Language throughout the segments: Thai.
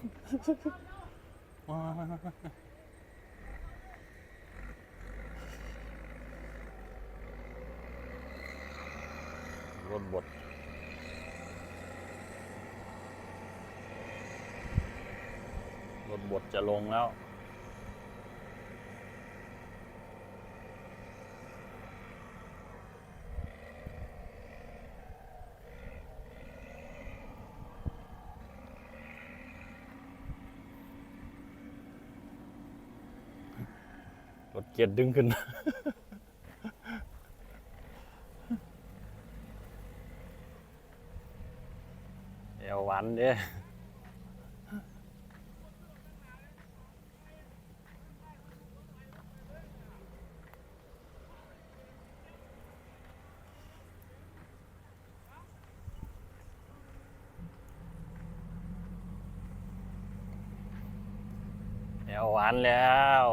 รถบดรถบดจะลงแล้ว รถเกียร์ดึงขึ้น เอวหวันเด้เอวหวานแล้ว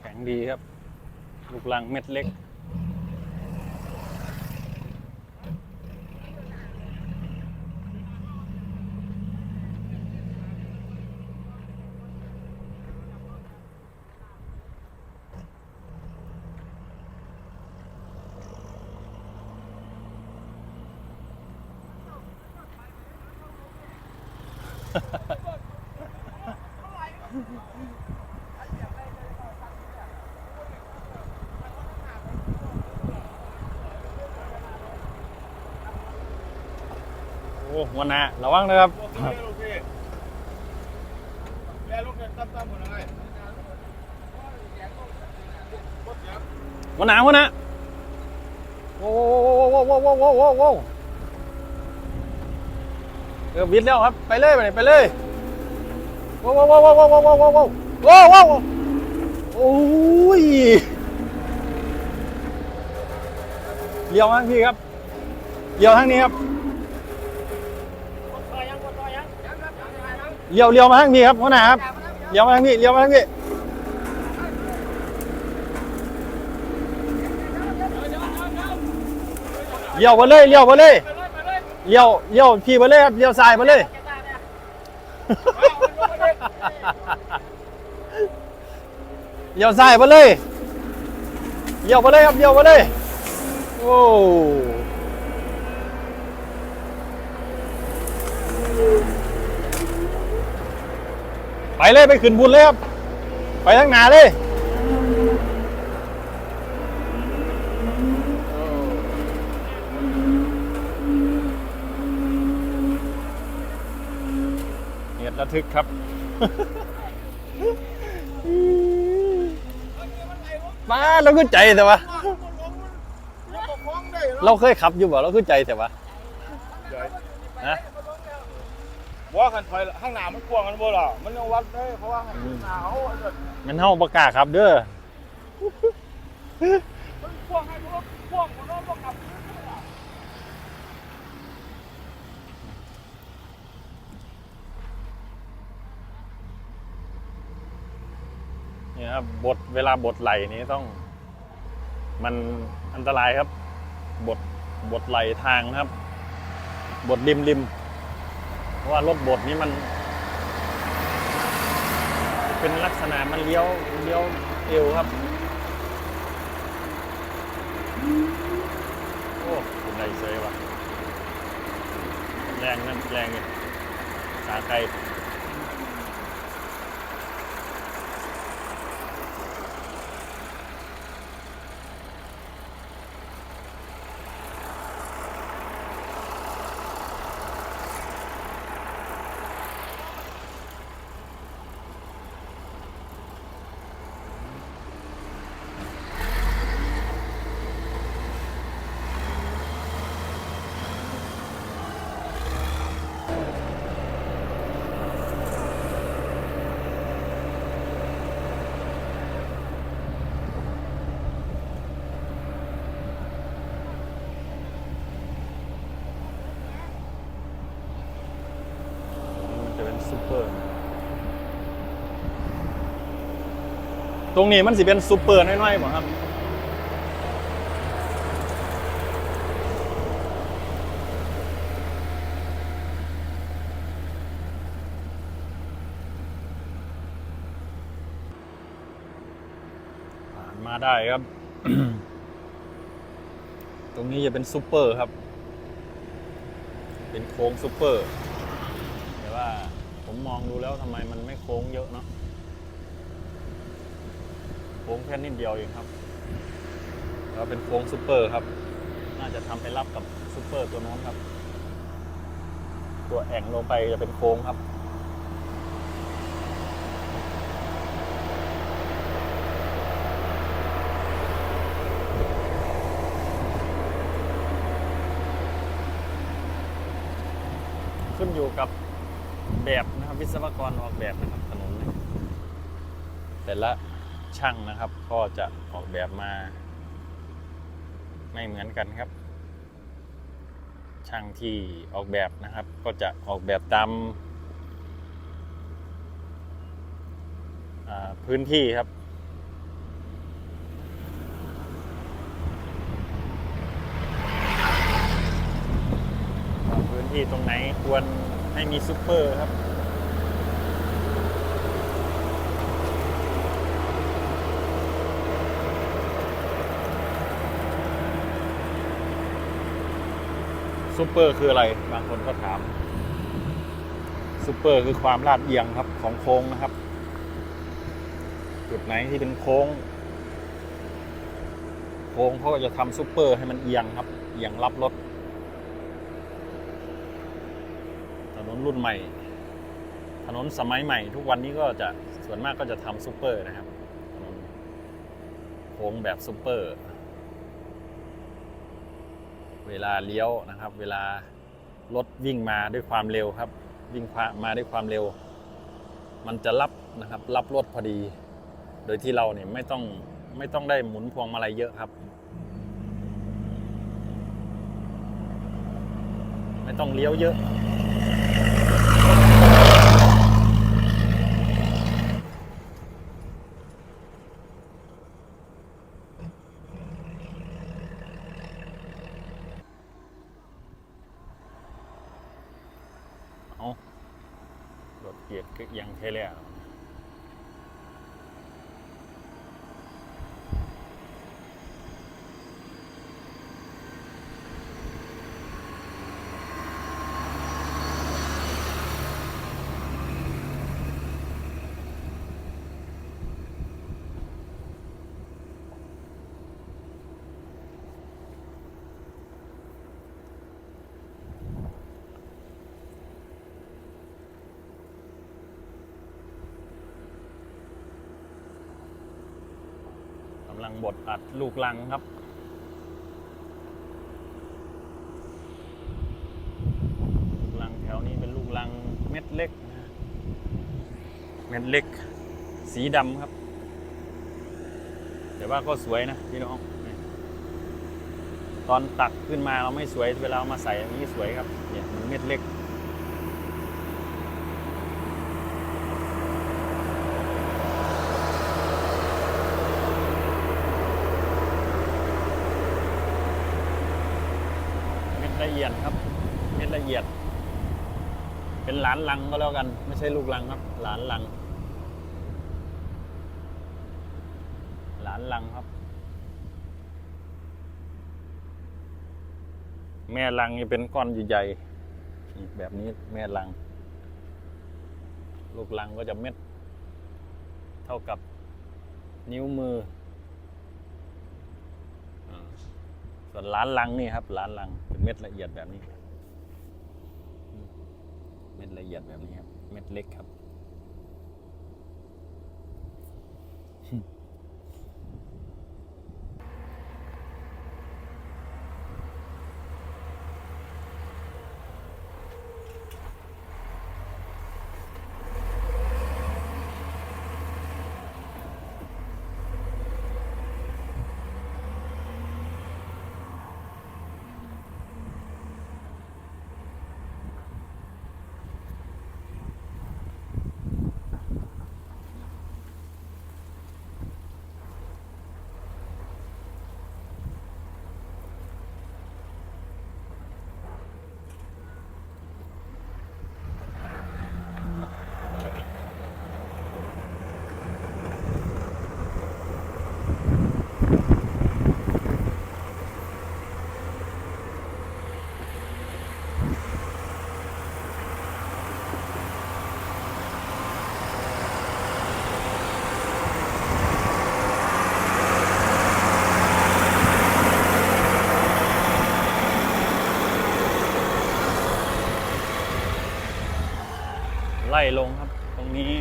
แข็งดีครับ ลู กลังเม็ดเล็ก โอ้หันหน้าระวังนะครับ หัวหน้าหัวหน้าโอ้โหโอ้โหโอ้โหโอ้โหโอ้โหเออวิดแล้วครับ ไปเลยไปเลยไปเลยโอ้โหโอ้โหโอ้โหโอ้โหโอ้โหโอ้โหโอ้ยเลี้ยวครับพี่ครับเลี้ยวทางนี้ครับ เลี้ยวเลี้ยวมาทางนี้ครับหัวหน้าครับเลี้ยวมาทางนี้เลี้ยวมาทางนี้เลี้ยวมาเลยเลี้ยวมาเลยเลี้ยวเลี้ยวพี่มาเลยครับเลี้ยวซ้ายมาเลยเลี้ยวซ้ายมาเลยเลี้ยวมาเลยครับเลี้ยวมาเลยโอ้ ไปเลยไปขึ้นบุญเลยครับ ไปทั้งหนาเลยเหตุระทึกครับมาเราขึ้นใจแต่ว่า เราเคยขับอยู่บ่เราขึ้นใจแต่ว่าฮะ ว่ากันถอยข้างหน้ามันกว้างกันบ่ล่ะมันยังวัดได้เพราะว่าข้างหน้าเขาอันนั้นมันเฮาประกล้าศครับเด้อมันกว้างให้รถกว้างมันรถบ่กลับเนี่ยครับบทเวลาบทไหลนี้ต้องมันอันตรายครับ บทบทไหลทางนะครับ บทริมริม ราะว่ารถบดนี้มัน เป็นลักษณะมันเลี้ยวเลี้ยวเอวครับ โอ้คุณนไรเซยวะแรงนั่นแรงเลยสาไกล โตรงนี้มันสิเป็นซูเปอร์น้อยๆบ่ครับมาได้ครับ ตรงนี้จะเป็นซูเปอร์ครับ เป็นโค้งซูเปอร์ แต่ว่าผมมองดูแล้วทำไมมันไม่โค้งเยอะเนาะ โค้งแค่นิดเดียวเองครับ แล้วเป็นโค้งซูเปอร์ครับ น่าจะทำไปรับกับซูเปอร์ตัวน้นครับ ตัวแอ่งลงไปจะเป็นโค้งครับขึ้นอยู่กับแบบนะครับวิศวกรออกแบบนะครับถนนเนี่ยแต่ละ ช่างนะครับ ก็จะออกแบบมา ไม่เหมือนกันครับ ช่างที่ออกแบบนะครับ ก็จะออกแบบตามพื้นที่ครับพื้นที่ตรงไหนควรให้มีซูเปอร์ครับ ซูเปอร์คืออะไร บางคนก็ถามซูเปอร์คือความลาดเอียงครับของโค้งนะครับ จุดไหนที่เป็นโค้ง โค้งเขาก็จะทำซูเปอร์ให้มันเอียงครับ เอียงรับรถถนนรุ่นใหม่ ถนนสมัยใหม่ ทุกวันนี้ก็จะส่วนมากก็จะทำซูเปอร์นะครับถนนโค้งแบบซูเปอร์ เวลาเลี้ยวนะครับ เวลารถวิ่งมาด้วยความเร็วครับ วิ่งมาด้วยความเร็ว มันจะรับนะครับ รับรถพอดี โดยที่เราเนี่ยไม่ต้องไม่ต้องได้หมุนพวงมาลัยเยอะครับ ไม่ต้องเลี้ยวเยอะ เอารถเกียร์ก็ยังเทเลยอะกำ ลังบดอัดลูกลังครับ ลูกลังแถวนี้เป็นลูกลังเม็ดเล็ก เม็ดเล็ก สีดำครับ แต่ว่าก็สวยนะพี่น้อง ตอนตักขึ้นมาเราไม่สวยเวลาเอามาใส่อันนี้สวยครับ เนี่ยมันเม็ดเล็ก เม็ดละเอียดครับ เม็ดละเอียด เป็นหลานลังก็แล้วกัน ไม่ใช่ลูกลังครับ หลานลัง หลานลังครับ แม่ลังนี่เป็นก้อนใหญ่ๆแบบนี้แม่ลัง ลูกลังก็จะเม็ด เท่ากับนิ้วมือส่วนล้านลังนี่ครับล้านลังเป็นเม็ดละเอียดแบบนี้ เม็ดละเอียดแบบนี้ครับ เม็ดเล็กครับ ล่ลงครับ ตรงนี้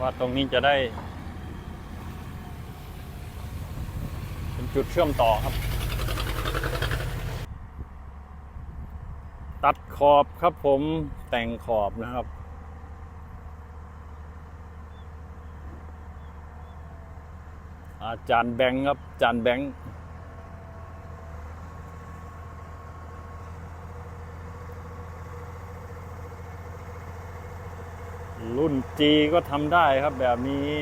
ว่าตรงนี้จะได้ เป็นจุดเชื่อมต่อครับ ตัดขอบครับผมแต่งขอบนะครับอาจารย์แบงค์ครับอาจารย์แบงค์ รุ่นจีก็ทำได้ครับแบบนี้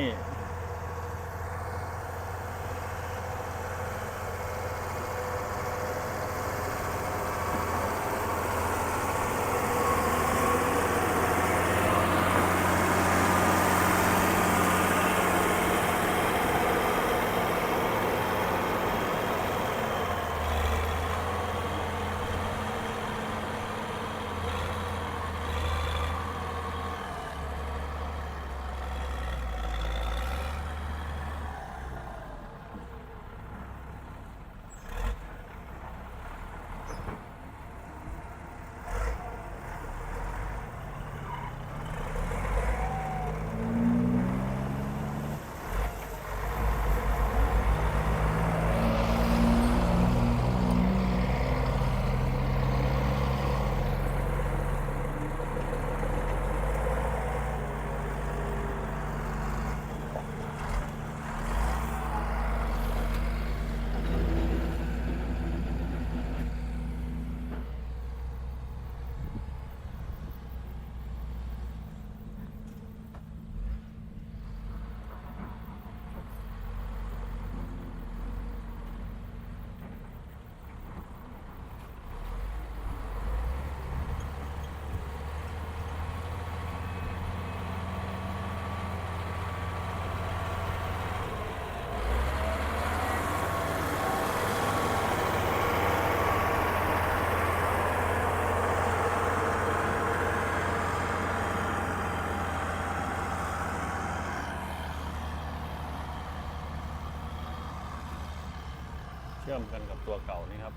ชื่อมกันกับตัวเก่านี่ครับ